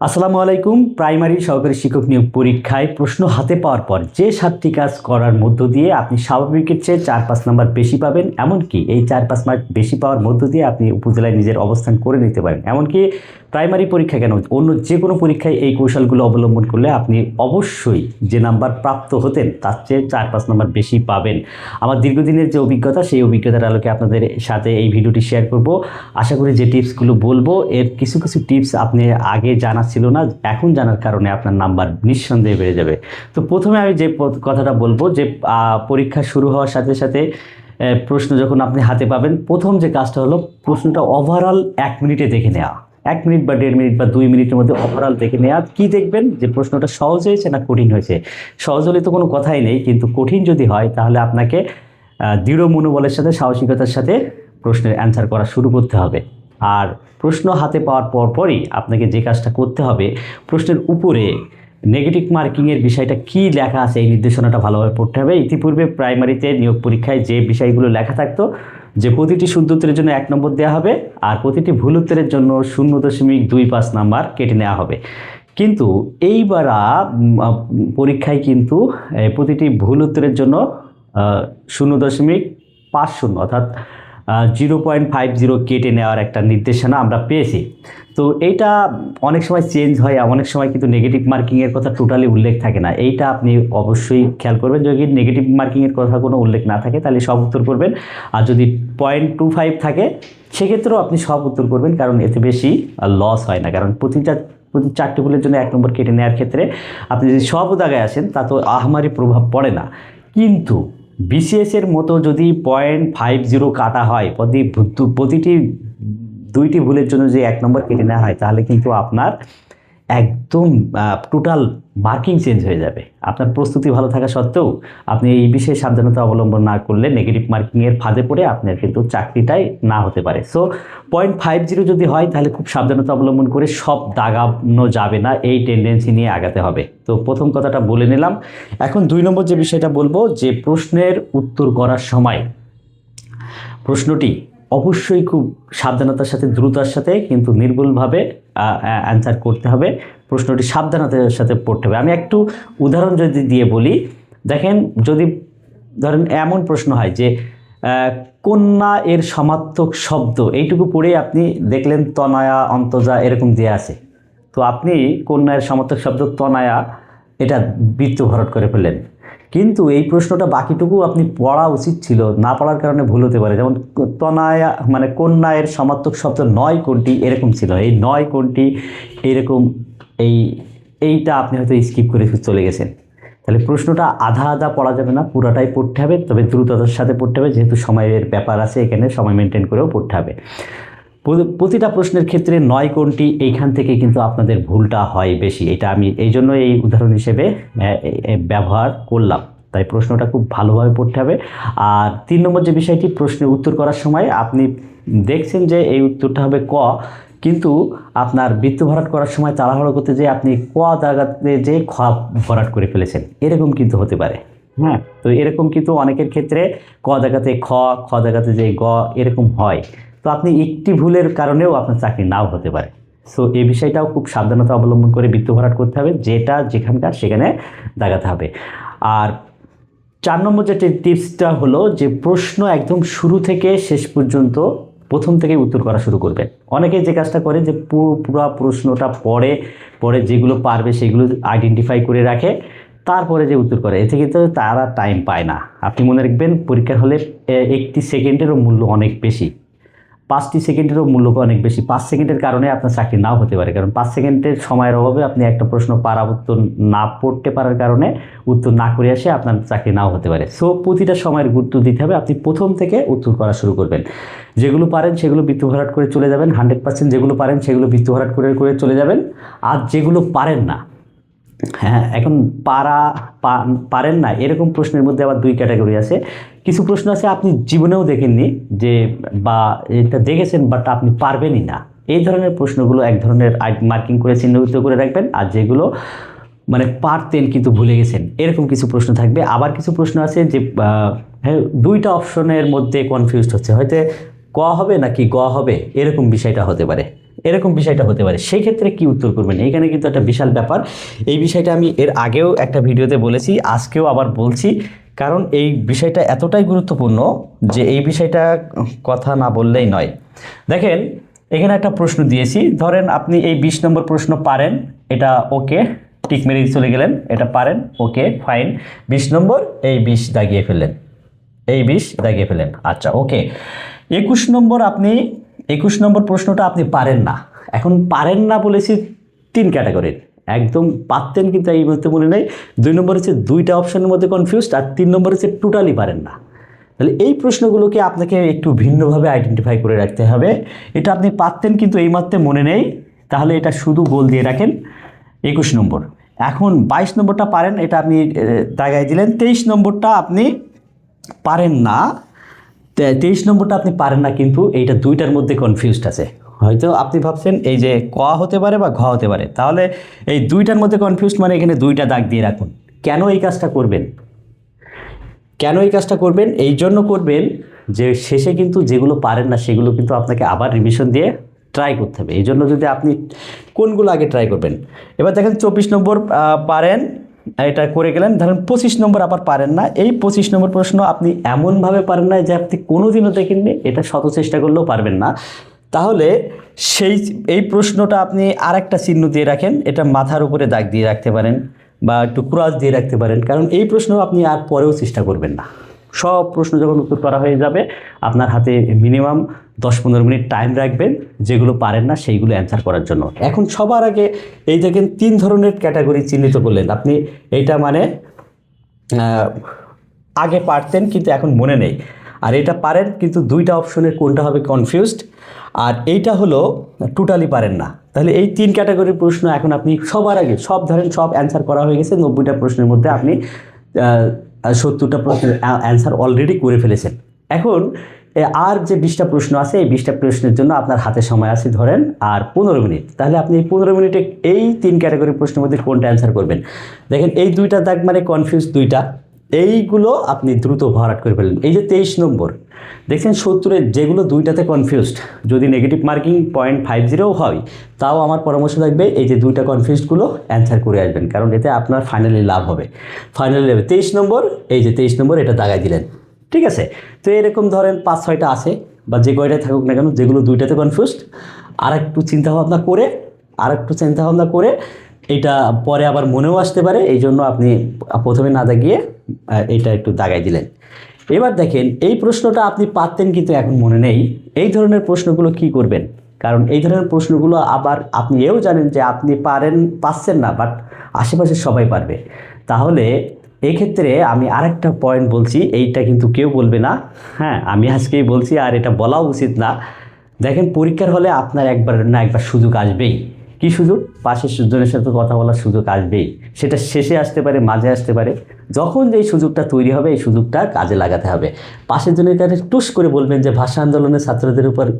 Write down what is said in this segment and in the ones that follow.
আসসালামু আলাইকুম। প্রাইমারি সহকারী শিক্ষক নিয়োগ পরীক্ষায় প্রশ্ন হাতে পাওয়ার পর যে সাতটি কাজ করার মধ্য দিয়ে আপনি স্বাভাবিকের চেয়ে চার পাঁচ নাম্বার বেশি পাবেন, এমনকি এই চার পাঁচ মার্ক বেশি পাওয়ার মধ্য দিয়ে আপনি উপজেলায় নিজের অবস্থান করে নিতে পারেন। এমনকি প্রাইমারি পরীক্ষা কেন অন্য যে কোনো পরীক্ষায় এই কৌশলগুলো অবলম্বন করলে আপনি অবশ্যই যে নাম্বার প্রাপ্ত হতেন, তার চেয়ে চার পাঁচ নাম্বার বেশি পাবেন। আমার দীর্ঘদিনের যে অভিজ্ঞতা, সেই অভিজ্ঞতার আলোকে আপনাদের সাথে এই ভিডিওটি শেয়ার করব। আশা করি যে টিপসগুলো বলব। এর কিছু কিছু টিপস আপনি আগে জানা ছিল না, এখন জানার কারণে আপনার নাম্বার নিঃসন্দেহে বেড়ে যাবে। তো প্রথমে আমি যে কথাটা বলব যে পরীক্ষা শুরু হওয়ার সাথে সাথে প্রশ্ন যখন আপনি হাতে পাবেন, প্রথম যে কাজটা হলো, প্রশ্নটা ওভারঅল এক মিনিটে দেখে নেওয়া। এক মিনিট বা দেড় মিনিট বা দুই মিনিটের মধ্যে ওভারঅল দেখে নেওয়া কি দেখবেন? যে প্রশ্নটা সহজ হয়েছে না কঠিন হয়েছে? সহজ হলে তো কোনো কথাই নেই, কিন্তু কঠিন যদি হয়, তাহলে আপনাকে দৃঢ় মনোবলের সাথে, সাহসিকতার সাথে প্রশ্নের অ্যান্সার করা শুরু করতে হবে। আর প্রশ্ন হাতে পাওয়ার পর পরই আপনাকে যে কাজটা করতে হবে, প্রশ্নের উপরে নেগেটিভ মার্কিংয়ের বিষয়টা কি লেখা আছে এই নির্দেশনাটা ভালোভাবে পড়তে হবে। ইতিপূর্বে প্রাইমারিতে নিয়োগ পরীক্ষায় যে বিষয়গুলো লেখা থাকতো, যে প্রতিটি শুদ্ধ উত্তরের জন্য এক নম্বর দেওয়া হবে আর প্রতিটি ভুল উত্তরের জন্য শূন্য দশমিক দুই পাঁচ নাম্বার কেটে নেওয়া হবে। কিন্তু এইবার পরীক্ষায় কিন্তু প্রতিটি ভুল উত্তরের জন্য শূন্য দশমিক পাঁচ শূন্য অর্থাৎ জিরো পয়েন্ট ফাইভ জিরো কেটে নেওয়ার একটা নির্দেশনা আমরা পেয়েছি। তো এইটা অনেক সময় চেঞ্জ হয় অনেক সময় কিন্তু নেগেটিভ মার্কিংয়ের কথা টোটালি উল্লেখ থাকে না। এইটা আপনি অবশ্যই খেয়াল করবেন, যদি নেগেটিভ মার্কিংয়ের কথা কোনো উল্লেখ না থাকে তাহলে সব উত্তর করবেন। আর যদি পয়েন্ট টু ফাইভ থাকে, সেক্ষেত্রেও আপনি সব উত্তর করবেন কারণ এতে বেশি লস হয় না। কারণ প্রতিটা প্রতি চারটি ভুলের জন্য এক নম্বর কেটে নেওয়ার ক্ষেত্রে আপনি যদি সব জায়গায় আসেন, তা তো আহামারি প্রভাব পড়ে না। কিন্তু বিসিএস এর মতো যদি পয়েন্ট ফাইভ জিরো কাটা হয়, প্রতি প্রতিটি দুইটি ভুলের জন্য যে এক নম্বর কেটে নেওয়া হয়, তাহলে কিন্তু আপনার একদম টোটাল মার্কিং চেঞ্জ হয়ে যাবে। আপনার প্রস্তুতি ভালো থাকা সত্ত্বেও আপনি এই বিষয়ে সাবধানতা অবলম্বন না করলে নেগেটিভ মার্কিংয়ের ফাঁদে পড়ে আপনার কিন্তু চাকরিটাই না হতে পারে। সো পয়েন্ট ফাইভ জিরো যদি হয়, তাহলে খুব সাবধানতা অবলম্বন করে সব দাগানো যাবে না, এই টেন্ডেন্সি নিয়ে আগাতে হবে। তো প্রথম কথাটা বলে নিলাম। এখন দুই নম্বর যে বিষয়টা বলব, যে প্রশ্নের উত্তর করার সময় প্রশ্নটি অবশ্যই খুব সাবধানতার সাথে দ্রুতার সাথে কিন্তু নির্ভুলভাবে অ্যান্সার করতে হবে। প্রশ্নটি সাবধানতার সাথে পড়তে হবে। আমি একটু উদাহরণ যদি দিয়ে বলি, দেখেন যদি ধরেন এমন প্রশ্ন হয় যে কন্যা এর সমার্থক শব্দ, এইটুকু পড়ে আপনি দেখলেন তনায়া, অন্তজা এরকম দিয়ে আছে। তো আপনি কন্যার সমর্থক শব্দ তনায়া, এটা বৃত্ত ভরট করে ফেললেন। কিন্তু এই প্রশ্নটা বাকিটুকু আপনি পড়া উচিত ছিল, না পড়ার কারণে ভুল হতে পারে। যেমন তনায়া মানে কন্যায়ের সমার্থক শব্দ নয় কোনটি এরকম ছিল। এই নয় কোনটি এরকম এই, এইটা আপনি হয়তো স্কিপ করে চলে গেছেন। তাহলে প্রশ্নটা আধা আধা পড়া যাবে না, পুরাটাই পড়তে হবে, তবে দ্রুততার সাথে পড়তে হবে, যেহেতু সময়ের ব্যাপার আছে, এখানে সময় মেনটেন করেও পড়তে হবে। প্রতিটা প্রশ্নের ক্ষেত্রে নয় কোনটি এইখান থেকে কিন্তু আপনাদের ভুলটা হয় বেশি। এটা আমি এই জন্য এই উদাহরণ হিসেবে ব্যবহার করলাম। তাই প্রশ্নটা খুব ভালোভাবে পড়তে হবে। আর তিন নম্বর যে বিষয়টি, প্রশ্নের উত্তর করার সময় আপনি দেখছেন যে এই উত্তরটা হবে ক, কিন্তু আপনার বৃত্ত ভরাট করার সময় তাড়াহুড়ো করতে যে আপনি ক দাগাতে যে খ ভরাট করে ফেলেছেন। এরকম কিন্তু হতে পারে। হ্যাঁ তো এরকম কিন্তু অনেকের ক্ষেত্রে ক জায়গাতে খ খ জায়গাতে যে গ এরকম হয়। তো আপনি একটি ভুলের কারণেও আপনার চাকরি নাও হতে পারে। সো এই বিষয়টাও খুব সাবধানতা অবলম্বন করে বৃত্ত ভরাট করতে হবে, যেটা যেখানকার সেখানে দাগাতে হবে। আর চার নম্বর যে টিপসটা হলো যে, প্রশ্ন একদম শুরু থেকে শেষ পর্যন্ত প্রথম থেকেই উত্তর করা শুরু করবেন। অনেকে যে কাজটা করে যে পুরো পুরো প্রশ্নটা পড়ে পরে যেগুলো পারবে সেগুলো আইডেন্টিফাই করে রাখে, তারপরে যে উত্তর করে, এতে কিন্তু তারা টাইম পায় না। আপনি মনে রাখবেন, পরীক্ষার হলে একটি সেকেন্ডেরও মূল্য অনেক বেশি। পাঁচটি সেকেন্ডেরও মূল্য অনেক বেশি। পাঁচ সেকেন্ডের কারণে আপনার চাকরি নাও হতে পারে। কারণ পাঁচ সেকেন্ডের সময়ের অভাবে আপনি একটা প্রশ্ন পারা উত্তর না পড়তে পারার কারণে উত্তর না করে আসে আপনার চাকরি নাও হতে পারে। সো প্রতিটা সময়ের গুরুত্ব দিতে হবে। আপনি প্রথম থেকে উত্তর করা শুরু করবেন। যেগুলো পারেন সেগুলো বৃত্ত ভরাট করে চলে যাবেন। হান্ড্রেড পার্সেন্ট যেগুলো পারেন সেগুলো বৃত্ত ভরাট করে করে চলে যাবেন। আর যেগুলো পারেন না হ্যাঁ এখন পারা পারেন না, এরকম প্রশ্নের মধ্যে আবার দুই ক্যাটাগরি আছে। কিছু প্রশ্ন আছে আপনি জীবনেও দেখেননি যে, বা এটা দেখেছেন বাট আপনি পারবেনই না। এই ধরনের প্রশ্নগুলো এক ধরনের মার্কিং করে চিহ্নিত করে রাখবেন আর যেগুলো মানে পারতেন কিন্তু ভুলে গেছেন। এরকম কিছু প্রশ্ন থাকবে। আবার কিছু প্রশ্ন আছে যে হ্যাঁ দুইটা অপশনের মধ্যে কনফিউজড হচ্ছে। হয়তো ক হবে নাকি গ হবে, এরকম বিষয়টা হতে পারে। এরকম বিষয়টা হতে পারে। সেই ক্ষেত্রে কি উত্তর করবেন? এখানে কিন্তু একটা বিশাল ব্যাপার। এই বিষয়টা আমি এর আগেও একটা ভিডিওতে বলেছি, আজকেও আবার বলছি। কারণ এই বিষয়টা এতটাই গুরুত্বপূর্ণ যে এই বিষয়টা কথা না বললেই নয়। দেখেন, এখানে একটা প্রশ্ন দিয়েছি। ধরেন আপনি এই বিশ নম্বর প্রশ্ন পারেন, এটা ওকে, টিক মেরে চলে গেলেন, এটা পারেন, ওকে, ফাইন। বিশ নম্বর, এই বিশ দাগিয়ে ফেললেন। এই বিষ দাগিয়ে ফেলেন আচ্ছা ওকে। একুশ নম্বর আপনি একুশ নম্বর প্রশ্নটা আপনি পারেন না। এখন পারেন না বলেছি তিন ক্যাটাগরির একদম পারতেন কিন্তু এই মুহূর্তে মনে নেই। দুই নম্বর হচ্ছে দুইটা অপশনের মধ্যে কনফিউজড আর তিন নম্বর হচ্ছে টোটালি পারেন না। তাহলে এই প্রশ্নগুলোকে আপনাকে একটু ভিন্নভাবে আইডেন্টিফাই করে রাখতে হবে। এটা আপনি পারতেন কিন্তু এই মাত্রে মনে নেই। তাহলে এটা শুধু গোল দিয়ে রাখেন একুশ নম্বর। এখন বাইশ নম্বরটা পারেন, এটা আপনি দাগাই দিলেন। তেইশ নম্বরটা আপনি পারেন না। তেইশ নম্বরটা আপনি পারেন না, কিন্তু এইটা দুইটার মধ্যে কনফিউজড আছে। হয়তো আপনি ভাবছেন এই যে ক হতে পারে বা ঘ হতে পারে, তাহলে এই দুইটার মধ্যে কনফিউজড মানে এখানে দুইটা দাগ দিয়ে রাখুন। কেন এই কাজটা করবেন? কেন এই কাজটা করবেন? এই জন্য করবেন যে শেষে কিন্তু যেগুলো পারেন না, সেগুলো কিন্তু আপনাকে আবার রিভিশন দিয়ে ট্রাই করতে হবে। এই জন্য যদি আপনি কোনগুলো আগে ট্রাই করবেন? এবার দেখেন চব্বিশ নম্বর পারেন এটা করে গেলেন। ধরেন পঁচিশ নম্বর আবার পারেন না। এই পঁচিশ নম্বর প্রশ্ন আপনি এমনভাবে পারেন না যে আপনি কোনোদিনও দেখেননি এটা শত চেষ্টা করলেও পারবেন না। তাহলে সেই এই প্রশ্নটা আপনি আর একটা চিহ্ন দিয়ে রাখেন, এটা মাথার উপরে দাগ দিয়ে রাখতে পারেন বা একটু ক্রস দিয়ে রাখতে পারেন। কারণ এই প্রশ্ন আপনি আর পরেও চেষ্টা করবেন না। সব প্রশ্ন যখন উত্তর করা হয়ে যাবে, আপনার হাতে মিনিমাম দশ পনেরো মিনিট টাইম রাখবেন, যেগুলো পারেন না সেইগুলো অ্যান্সার করার জন্য। এখন সবার আগে এই দেখেন তিন ধরনের ক্যাটাগরি চিহ্নিত করলেন। আপনি এইটা মানে আগে পারতেন কিন্তু এখন মনে নেই। আর এটা পারেন কিন্তু দুইটা অপশনের কোনটা হবে কনফিউজড আর এইটা হলো টোটালি পারেন না। তাহলে এই তিন ক্যাটাগরির প্রশ্ন এখন আপনি সবার আগে সব ধরেন সব অ্যান্সার করা হয়ে গেছে, নব্বইটা প্রশ্নের মধ্যে আপনি সত্তরটা প্রশ্নের অ্যান্সার অলরেডি করে ফেলেছেন। এখন আর যে বিশটা প্রশ্ন আছে এই বিশটা প্রশ্নের জন্য আপনার হাতে সময় আছে ধরেন আর পনেরো মিনিট। তাহলে আপনি এই পনেরো মিনিটে এই তিন ক্যাটাগরি প্রশ্নের মধ্যে কোনটা অ্যান্সার করবেন? দেখেন এই দুইটা দাগ মানে কনফিউজ দুইটা। এইগুলো আপনি দ্রুত ভরাট করে ফেলেন। এই যে তেইশ নম্বর দেখছেন সত্তরের যেগুলো দুইটাতে কনফিউজড যদি negative marking point five zero হয়, তাও আমার পরামর্শ থাকবে এই যে দুইটা কনফিউজডগুলো অ্যান্সার করে আসবেন, কারণ এতে আপনার ফাইনালি লাভ হবে। ফাইনালি লাভ তেইশ নম্বর, এই যে তেইশ নম্বর এটা দাগাই দিলেন। ঠিক আছে? তো এরকম ধরেন পাঁচ ছয়টা আছে, বা যে কয়টাই থাকুক না কেন, যেগুলো দুইটাতে কনফিউজড আর একটু চিন্তাভাবনা করে আর একটু চিন্তাভাবনা করে, এটা পরে আবার মনেও আসতে পারে এই জন্য আপনি প্রথমে না দাগিয়ে এটা একটু দাগাই দিলেন। এবার দেখেন, এই প্রশ্নটা আপনি পারতেন কিন্তু এখন মনে নেই। এই ধরনের প্রশ্নগুলো কি করবেন? কারণ এই ধরনের প্রশ্নগুলো আবার আপনি এও জানেন যে আপনি পারেন পাচ্ছেন না, বাট আশেপাশে সবাই পারবে। তাহলে এক্ষেত্রে আমি আরেকটা পয়েন্ট বলছি, এইটা কিন্তু কেউ বলবে না। হ্যাঁ আমি আজকেই বলছি, আর এটা বলাও উচিত না। দেখেন, পরীক্ষার হলে আপনার একবার না একবার সুযোগ আসবেই। কি সুযোগ? পাশের জনের সাথে কথা বলার সুযোগ আসবেই। সেটা শেষে আসতে পারে, মাঝে আসতে পারে। যখন যেই সুযোগটা তৈরি হবে, এই সুযোগটা কাজে লাগাতে হবে। পাশের জনের কাছে টুস করে বলবেন যে, ভাষা আন্দোলনের ছাত্রদের উপর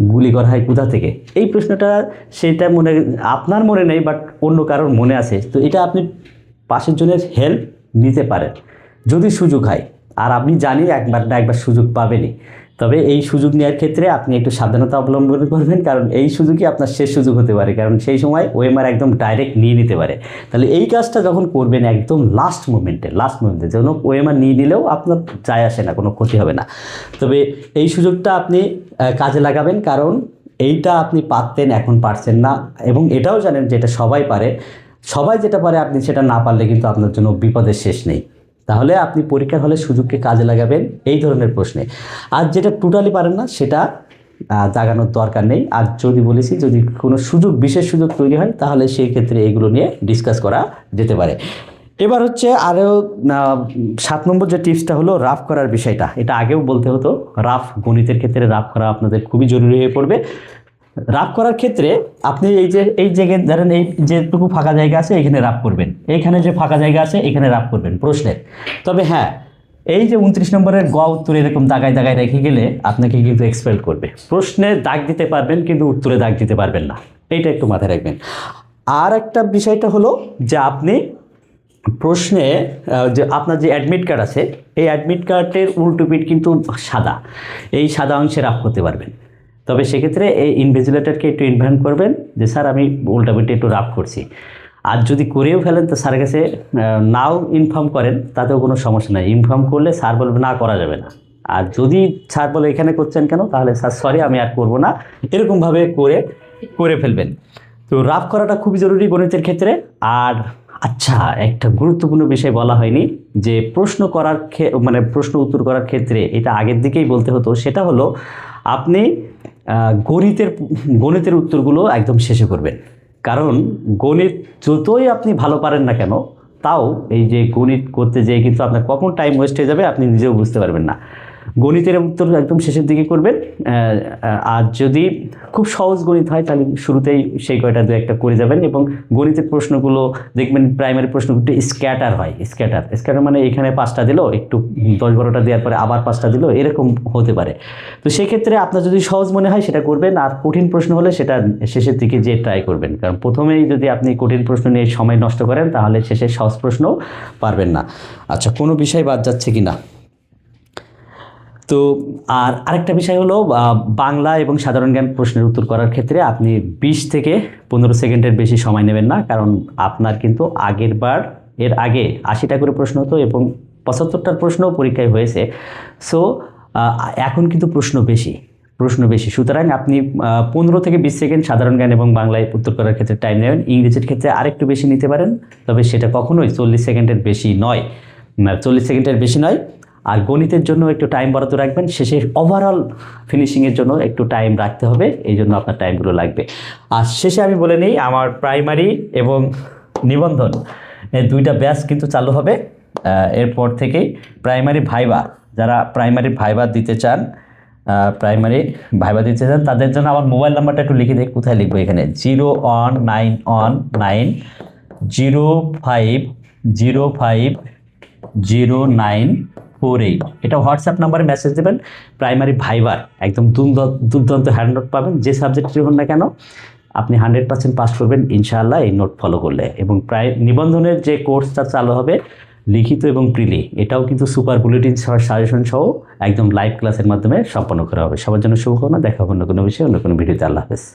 গুলি করা হয় কোথা থেকে? এই প্রশ্নটা সেটা মনে, আপনার মনে নেই বাট অন্য কারোর মনে আছে। তো এটা আপনি পাশের জনের হেল্প নিতে পারেন। যদি সুযোগ হয়। আর আপনি জানি একবার না একবার সুযোগ পাবেনই। তবে এই সুযোগ নেওয়ার ক্ষেত্রে আপনি একটু সাবধানতা অবলম্বন করবেন, কারণ এই সুযোগই আপনার শেষ সুযোগ হতে পারে, কারণ সেই সময় ওএমআর একদম ডাইরেক্ট নিয়ে নিতে পারে। তাহলে এই কাজটা যখন করবেন একদম লাস্ট মোমেন্টে লাস্ট মোমেন্টে যেন ওএমআর নিয়ে নিলেও আপনার যায় আসে না, কোনো ক্ষতি হবে না। তবে এই সুযোগটা আপনি কাজে লাগাবেন, কারণ এইটা আপনি পারতেন, এখন পারছেন না, এবং এটাও জানেন যে এটা সবাই পারে। সবাই যেটা পারে আপনি সেটা না পারলে কিন্তু আপনার জন্য বিপদের শেষ নেই। তাহলে আপনি পরীক্ষার হলে সুযোগকে কাজে লাগাবেন এই ধরনের প্রশ্নে। আর যেটা টোটালি পারেন না, সেটা জাগানোর দরকার নেই। আর যদি বলেছি, যদি কোনো সুযোগ, বিশেষ সুযোগ তৈরি হয়, তাহলে সেই ক্ষেত্রে এগুলো নিয়ে ডিসকাস করা যেতে পারে। এবার হচ্ছে আরও সাত নম্বর যে টিপসটা হলো রাফ করার বিষয়টা। এটা আগেও বলতে হতো রাফ গণিতের ক্ষেত্রে রাফ করা আপনাদের খুবই জরুরি হয়ে পড়বে। রাফ করার ক্ষেত্রে আপনি এই যে, এই জায়গায় ধরেন এই যেটুকু ফাঁকা জায়গা আছে, এখানে রাফ করবেন। এইখানে যে ফাঁকা জায়গা আছে, এখানে রাফ করবেন প্রশ্নের। তবে হ্যাঁ এই যে উনত্রিশ নম্বরের গ উত্তরে এরকম দাগায় দাগায় রেখে গেলে আপনাকে কিন্তু এক্সপেল করবে। প্রশ্নে দাগ দিতে পারবেন, কিন্তু উত্তরে দাগ দিতে পারবেন না। এইটা একটু মাথায় রাখবেন। আর একটা বিষয়টা হলো যে আপনি প্রশ্নে যে আপনার যে অ্যাডমিট কার্ড আছে, এই অ্যাডমিট কার্ডের উল্টো পিঠ কিন্তু সাদা। এই সাদা অংশে রাফ করতে পারবেন। তবে সেক্ষেত্রে এই ইনভিজিলেটারকে একটু ইনভাইট করবেন যে, স্যার, আমি উল্টাপিটি একটু রাফ করছি। আর যদি করেও ফেলেন, তো স্যারের কাছে নাও ইনফর্ম করেন, তাতেও কোনো সমস্যা নাই। ইনফর্ম করলে স্যার বলবে, না, করা যাবে না। আর যদি স্যার বলে, এখানে করছেন কেন? তাহলে, স্যার সরি আমি আর করব না। এরকমভাবে করে করে ফেলবেন। তো রাফ করাটা খুবই জরুরি গণিতের ক্ষেত্রে। আর আচ্ছা একটা গুরুত্বপূর্ণ বিষয় বলা হয়নি, যে প্রশ্ন করার মানে প্রশ্ন উত্তর করার ক্ষেত্রে, এটা আগের দিকেই বলতে হতো, সেটা হলো, আপনি গণিতের গণিতের উত্তরগুলো একদম শেষে করবেন। কারণ গণিত যতই আপনি ভালো পারেন না কেন, তাও এই যে গণিত করতে যেয়ে কিন্তু আপনার কখন টাইম ওয়েস্ট হয়ে যাবে আপনি নিজেও বুঝতে পারবেন না। গণিতের উত্তর একদম শেষের দিকে করবেন। আর যদি খুব সহজ গণিত হয়, তাহলে শুরুতেই সেই কয়টা দু একটা করে যাবেন এবং গণিতের প্রশ্নগুলো দেখবেন প্রাইমারি প্রশ্নগুলো একটু স্ক্যাটার হয়, স্ক্যাটার। স্ক্যাটার মানে এখানে পাঁচটা দিল, একটু দশ বারোটা দেওয়ার পরে আবার পাঁচটা দিল, এরকম হতে পারে। তো সেক্ষেত্রে আপনার যদি সহজ মনে হয়, সেটা করবেন। আর কঠিন প্রশ্ন হলে সেটা শেষের দিকে যেয়ে ট্রাই করবেন। কারণ প্রথমেই যদি আপনি কঠিন প্রশ্ন নিয়ে সময় নষ্ট করেন, তাহলে শেষে সহজ প্রশ্নও পারবেন না। আচ্ছা কোনো বিষয় বাদ যাচ্ছে কি না তো আর আরেকটা বিষয় হলো বাংলা এবং সাধারণ জ্ঞান প্রশ্নের উত্তর করার ক্ষেত্রে আপনি বিশ থেকে পনেরো সেকেন্ডের বেশি সময় নেবেন না, কারণ আপনার কিন্তু আগের বার এর আগে আশিটা করে প্রশ্ন হতো এবং পঁচাত্তরটার প্রশ্নও পরীক্ষায় হয়েছে। সো এখন কিন্তু প্রশ্ন বেশি প্রশ্ন বেশি। সুতরাং আপনি পনেরো থেকে বিশ সেকেন্ড সাধারণ জ্ঞান এবং বাংলায় উত্তর করার ক্ষেত্রে টাইম নেবেন। ইংরেজির ক্ষেত্রে আরেকটু বেশি নিতে পারেন, তবে সেটা কখনোই চল্লিশ সেকেন্ডের বেশি নয়, চল্লিশ সেকেন্ডের বেশি নয়। আর গণিতের জন্য একটু টাইম বরাদ্দ রাখবেন। শেষে ওভারঅল ফিনিশিংয়ের জন্য একটু টাইম রাখতে হবে, এই জন্য আপনার টাইমগুলো লাগবে। আর শেষে আমি বলে নিই, আমার প্রাইমারি এবং নিবন্ধন এই দুইটা ব্যাচ কিন্তু চালু হবে। এরপর থেকেই প্রাইমারি ভাইবা, যারা প্রাইমারি ভাইবা দিতে চান প্রাইমারি ভাইবা দিতে চান, তাদের জন্য আমার মোবাইল নাম্বারটা একটু লিখে দিই, কোথায় লিখব এখানে? Zero one nine one nine zero five zero five zero nine eight এটা হোয়াটসঅ্যাপ নাম্বারে মেসেজ দেবেন প্রাইমারি ভাইবার, একদম দুর্দ- দুর্দান্ত হ্যান্ড নোট পাবেন, যে সাবজেক্টই হন না কেন, আপনি হান্ড্রেড পার্সেন্ট পাস করবেন, ইনশাআল্লাহ এই নোট ফলো করলে। এবং প্রায় নিবন্ধনের যে কোর্সটা চালু হবে, লিখিত এবং প্রিলি এটাও কিন্তু সুপার বুলেটিন সহ সাজেশন সহ একদম লাইভ ক্লাসের মাধ্যমে সম্পন্ন করা হবে। সবার জন্য শুভকামনা, দেখা হবে অন্য কোনো বিষয়ে, অন্য কোনো ভিডিওতে। আল্লাহ হাফেজ।